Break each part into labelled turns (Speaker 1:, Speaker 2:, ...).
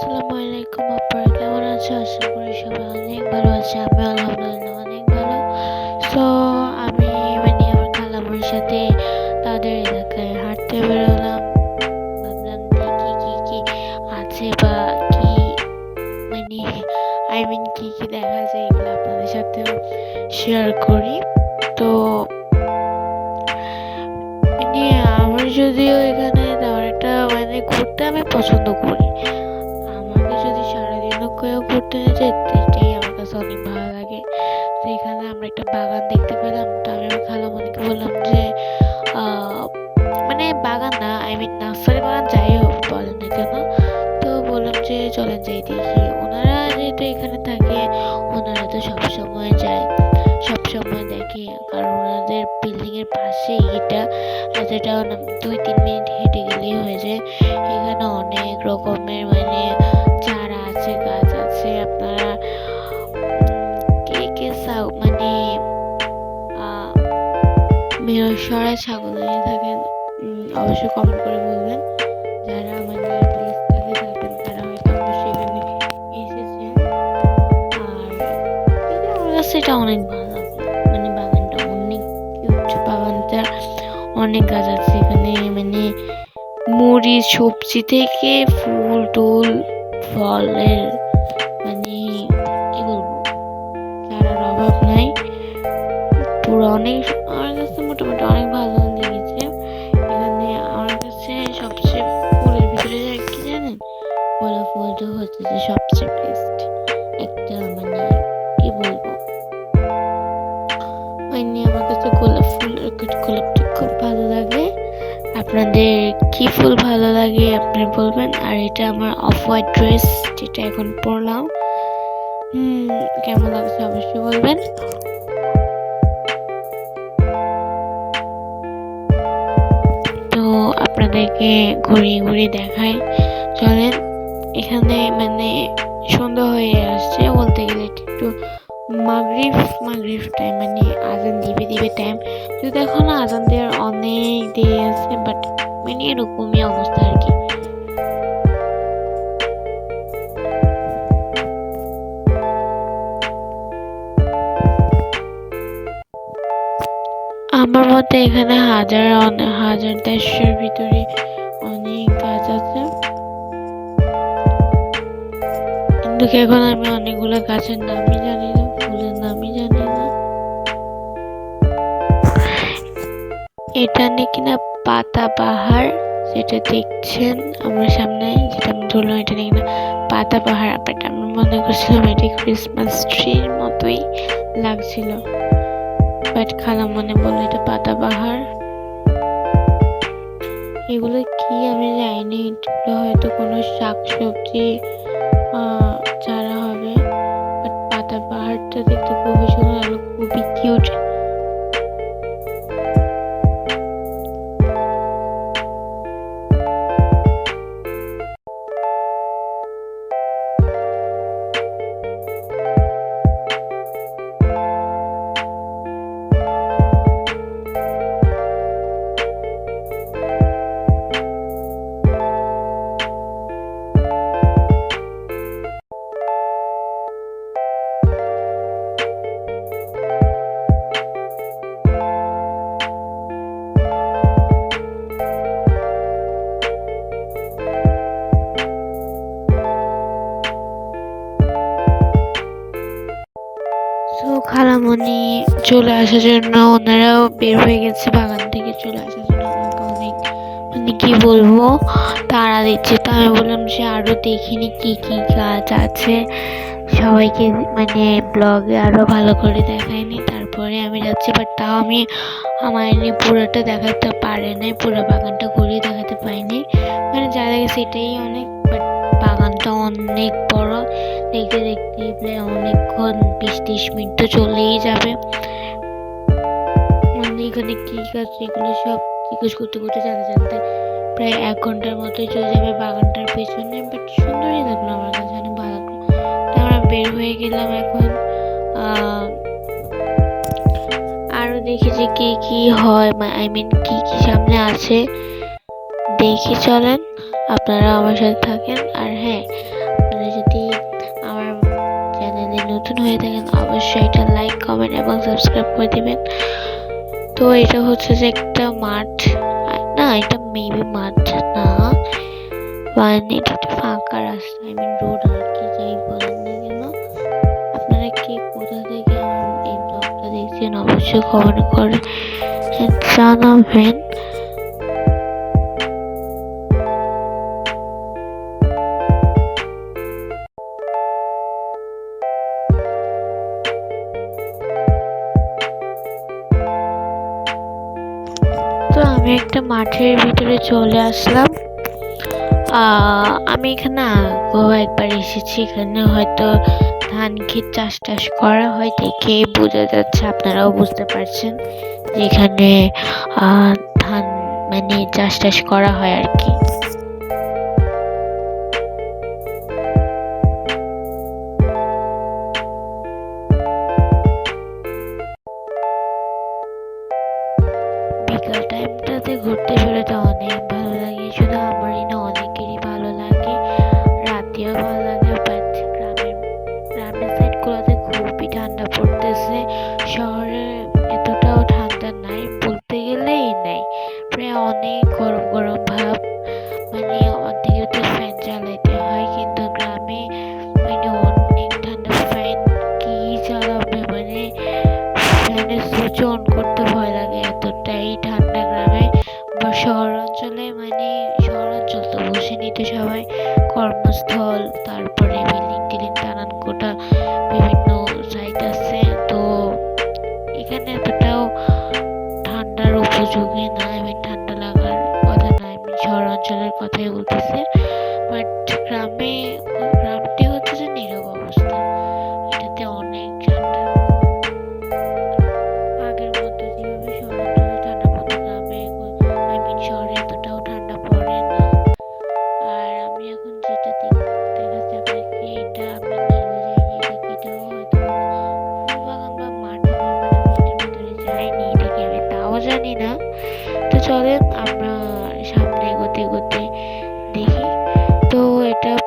Speaker 1: আসসালামু আলাইকুম আপনারা কেমন আছো? আশা করি সবাই অনেক ভালো আছে আমি আলহামদুলিল্লাহ অনেক ভালো। সো আমি মানে আমার খালামুর সাথে তাদের এলাকায় হাঁটতে বেরোলাম। ভাবলাম দেখি কি কি আছে বা কি মানে আই মিন কি কি দেখা যায় এগুলো আপনাদের সাথেও শেয়ার করি। তো মানে আমার যদিও এখানে তেমন একটা মানে ঘুরতে আমি পছন্দ করি। নিয়ে এটাই আমার কাছে অনেক ভালো লাগে। তো এখানে আমরা একটা বাগান দেখতে পেলাম। তো আমি আমার খালামণিকে বললাম যে মানে বাগান না আই মিন নার্সারি বাগান যাই হোক বলেন না কেন। তো বললাম যে, চলেন যাই দেখি। ওনারা যেহেতু এখানে থাকে, ওনারা তো সবসময় যায়। সবসময় দেখে। কারণ ওনাদের বিল্ডিং এর পাশে এটা এতটা মিরসরাই ছাগল নিয়ে থাকেন অবশ্যই কমেন্ট করে বলবেন। যারা থাকেন, তারা আর এটা অনেক ভালো। মানে বাগানটা অনেক কিউট বাগানটা অনেক গাছ আছে এখানে। মানে মুড়ি, সবজি থেকে ফুল, টুল, ফলের মানে কি বলব? চারার অভাব নাই। পুরো অনেক আমার অনেক ভালো লেগেছে। এখানে আমার কাছে সবচেয়ে ফুলের ভিতরে কি জানেন? গোলাপ ফুলটা হচ্ছে যে সবচেয়ে বেস্ট একটা মানে কি বলব? মানে আমার কাছে গোলাপ ফুল গোলাপটা খুব ভালো লাগে। আপনাদের কি ফুল ভালো লাগে আপনি বলবেন। আর এটা আমার অফ হোয়াইট ড্রেস যেটা এখন পরলাম। কেমন লাগছে অবশ্যই বলবেন। আপনাদেরকে ঘুরিয়ে ঘুরিয়ে দেখাই চলেন, এখানে মানে সন্ধ্যা হয়ে আসছে বলতে গেলে একটু মাগরিফ মাগরিফ টাইম মানে আজান দিবে দিবে টাইম যদি এখন আজান দেওয়ার অনেক দেরি আছে বাট মানে এরকমই অবস্থা আর কি। মতে এখানে হাজার হাজার দেড়শোর ভিতরে অনেক গাছ আছে। কিন্তু এখন আমি অনেকগুলো গাছের নামই জানি না, ফুলের নামই জানি না। এটা নাকি না পাতা পাহাড় যেটা দেখছেন আমার সামনে, যেটা আমি ধরলাম এটা নাকি না পাতা পাহাড়। বাট আমি মনে করছিলাম এটি ক্রিসমাস ট্রির মতোই লাগছিল। বাট খালা মনে বলল এটা পাতা পাহাড় এগুলো কি আমি জানি, এগুলো হয়তো কোনো শাক সবজি চারা হবে। বাট পাতা পাহাড়টা দেখতে খুবই সুন্দর খুবই কিউট চলে আসার জন্য ওনারাও বের হয়ে গেছে, বাগান থেকে চলে আসার জন্য আমাকে অনেক মানে কি বলব তারা দিচ্ছে। তো আমি বললাম যে আরও দেখিনি কি কি গাছ আছে। সবাইকে মানে ব্লগে আরও ভালো করে দেখায়নি তারপরে আমি যাচ্ছি বাট তাও আমি আমার নিয়ে পুরোটা দেখাতে পারে নাই, পুরো বাগানটা ঘুরিয়ে দেখাতে পারিনি। মানে যা দেখে সেটাই অনেক বাট বাগানটা অনেক বড়। দেখতে দেখতে প্রায় অনেকক্ষণ বিশ ত্রিশ মিনিট তো চলেই যাবে। আমাদের এখানে কী কাজ, এগুলো সব জিজ্ঞেস করতে করতে জানতে জানতে প্রায় এক ঘণ্টার মতোই চলে যাবে বাগানটার পেছনে বাট সুন্দরই লাগল আমার কাছে, অনেক ভালো আমরা বের হয়ে গেলাম এখন আরও দেখি যে কী কী হয় আই মিন কী কী সামনে আছে। দেখি, চলেন, আপনারা আমার সাথে থাকেন, আর হ্যাঁ আপনারা যদি আমার চ্যানেলে নতুন হয়ে থাকেন, অবশ্যই এটা লাইক কমেন্ট এবং সাবস্ক্রাইব করে দেবেন। তো এটা হচ্ছে যে একটা মাঠ, না, এটা মেবি মাঠ না মানে এটা একটা ফাঁকা রাস্তা আই মিন রোড আর কি, যাই বলেন না কেন। আপনারা কি কোথা থেকে এই ব্লগটা দেখছেন, অবশ্যই খবর করে জানাবেন। মাঠের ভিতরে চলে আসলাম। আমি এখানে আগেও একবার এসেছি, এখানে হয়তো ধান ক্ষেত চাষ টাস করা হয় দেখে বোঝা যাচ্ছে, আপনারাও বুঝতে পারছেন যে এখানে ধান মানে চাষ টাস করা হয় আর কি। ফ্যানের সুইচ অন করতে ভয় লাগে এতটাই ঠান্ডা গ্রামে বা শহর অঞ্চলে মানে শহর অঞ্চল তো বসে নিতে সবাই কর্মস্থল, তারপরে বিল্ডিং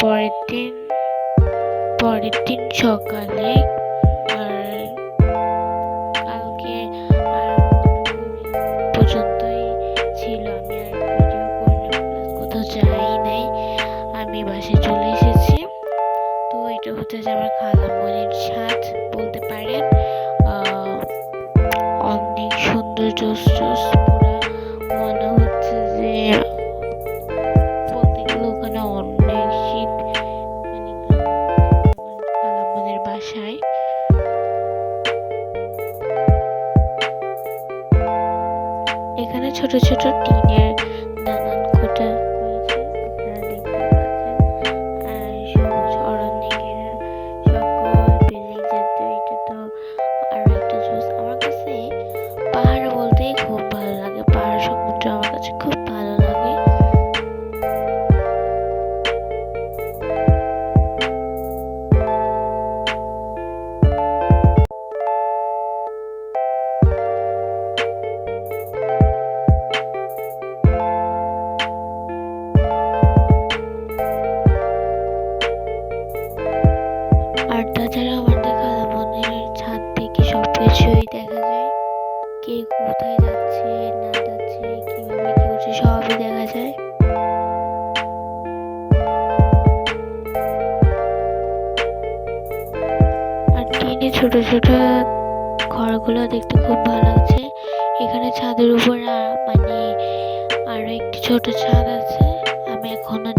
Speaker 1: পরের দিন পরের দিন সকালে ছোট ঘরগুলো দেখতে খুব ভালো লাগছে। এখানে ছাদের উপর মানে আরও একটি ছোট ছাদ আছে। আমি এখনও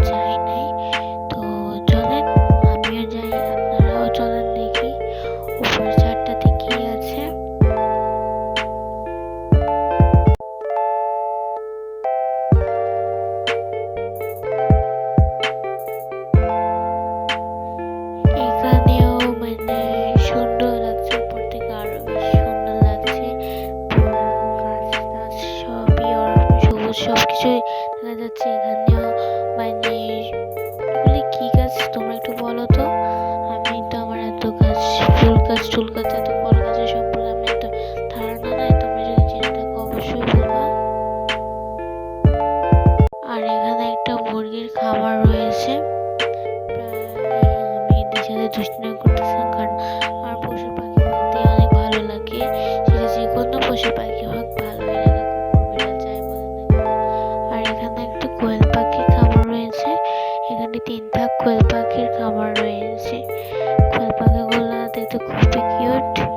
Speaker 1: কিউট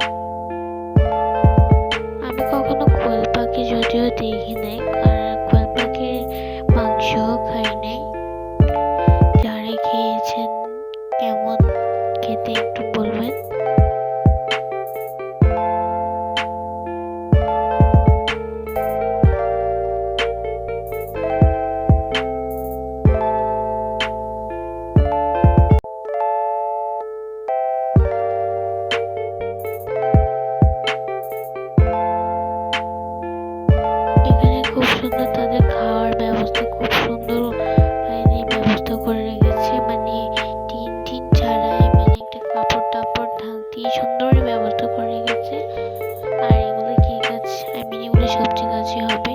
Speaker 1: বেশি হবে।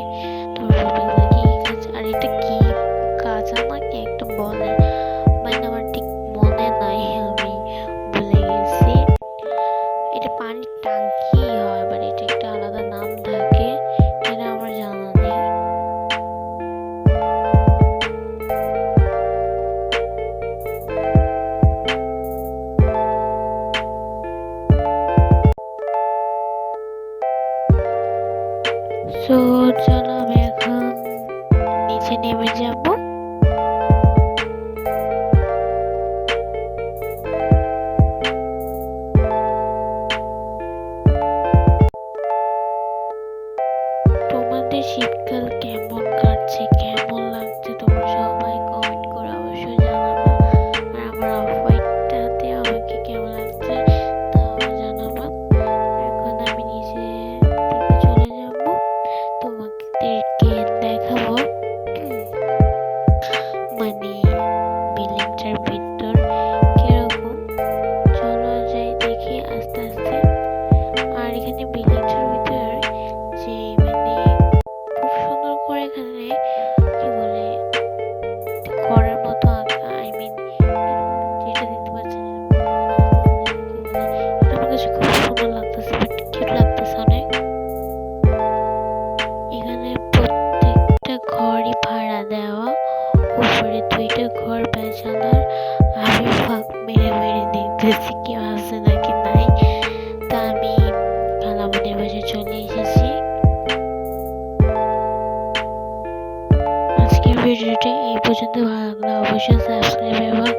Speaker 1: চলো এখন নিচে নেমে যাব। আছে নাকি নাই, তা আমি খালামণির বাসায় চলে এসেছি। আজকের ভিডিওটি এই পর্যন্ত। ভালো লাগলে অবশ্যই সাবস্ক্রাইব এবং